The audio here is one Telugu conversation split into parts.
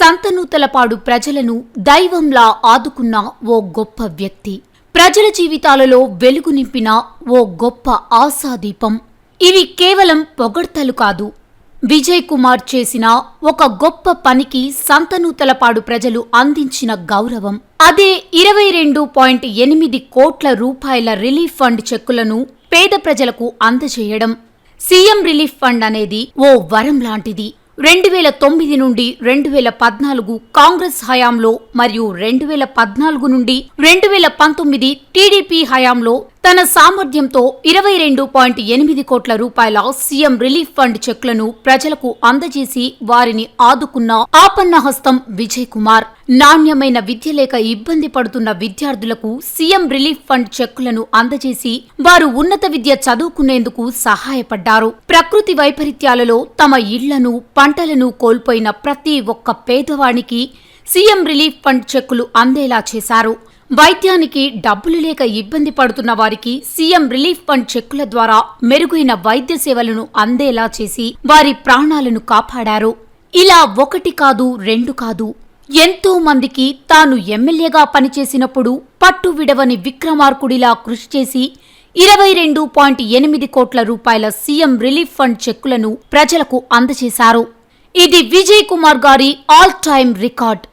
సంతనూతలపాడు ప్రజలను దైవంలా ఆదుకున్న ఓ గొప్ప వ్యక్తి. ప్రజల జీవితాలలో వెలుగు నింపిన ఓ గొప్ప ఆశాదీపం. ఇవి కేవలం పొగడ్తలు కాదు. విజయ్ కుమార్ చేసిన ఒక గొప్ప పనికి సంతనూతలపాడు ప్రజలు అందించిన గౌరవం. అదే ఇరవై రెండు పాయింట్ ఎనిమిది కోట్ల రూపాయల రిలీఫ్ ఫండ్ చెక్కులను పేద ప్రజలకు అందజేయడం. సీఎం రిలీఫ్ ఫండ్ అనేది ఓ వరం లాంటిది. రెండు వేల తొమ్మిది నుండి రెండు వేల పద్నాలుగు కాంగ్రెస్ హయాంలో మరియు రెండు వేల పద్నాలుగు నుండి రెండు వేల పంతొమ్మిది టీడీపీ హయాంలో తన సామర్థ్యంతో ఇరవై రెండు పాయింట్ ఎనిమిది కోట్ల రూపాయల సీఎం రిలీఫ్ ఫండ్ చెక్లను ప్రజలకు అందజేసి వారిని ఆదుకున్న ఆపన్న హస్తం విజయ్ కుమార్ నాణ్యమైన విద్య లేక ఇబ్బంది పడుతున్న విద్యార్థులకు సీఎం రిలీఫ్ ఫండ్ చెక్కులను అందజేసి వారు ఉన్నత విద్య చదువుకునేందుకు సహాయపడ్డారు. ప్రకృతి వైపరీత్యాలలో తమ ఇళ్ళను పంటలను కోల్పోయిన ప్రతి ఒక్క పేదవానికి సీఎం రిలీఫ్ ఫండ్ చెక్కులు అందేలా చేశారు. వైద్యానికి డబ్బులు లేక ఇబ్బంది పడుతున్న వారికి సీఎం రిలీఫ్ ఫండ్ చెక్కుల ద్వారా మెరుగైన వైద్య సేవలను అందేలా చేసి వారి ప్రాణాలను కాపాడారు. ఇలా ఒకటి కాదు రెండు కాదు. ఎంతో మందికి తాను ఎమ్మెల్యేగా పనిచేసినప్పుడు పట్టు విడవని విక్రమార్కుడిలా కృషి చేసి ఇరవై రెండు పాయింట్ ఎనిమిది కోట్ల రూపాయల సీఎం రిలీఫ్ ఫండ్ చెక్కులను ప్రజలకు అందజేశారు. ఇది విజయ్ కుమార్ గారి ఆల్ టైమ్ రికార్డ్.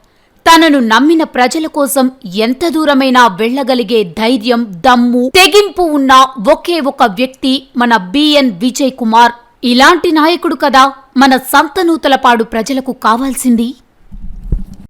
తనను నమ్మిన ప్రజల కోసం ఎంత దూరమైనా వెళ్ళగలిగే ధైర్యం దమ్ము తెగింపు ఉన్న ఒకే ఒక వ్యక్తి మన బిఎన్ విజయ్ కుమార్. ఇలాంటి నాయకుడు కదా మన సంతనూతలపాడు ప్రజలకు కావాల్సింది.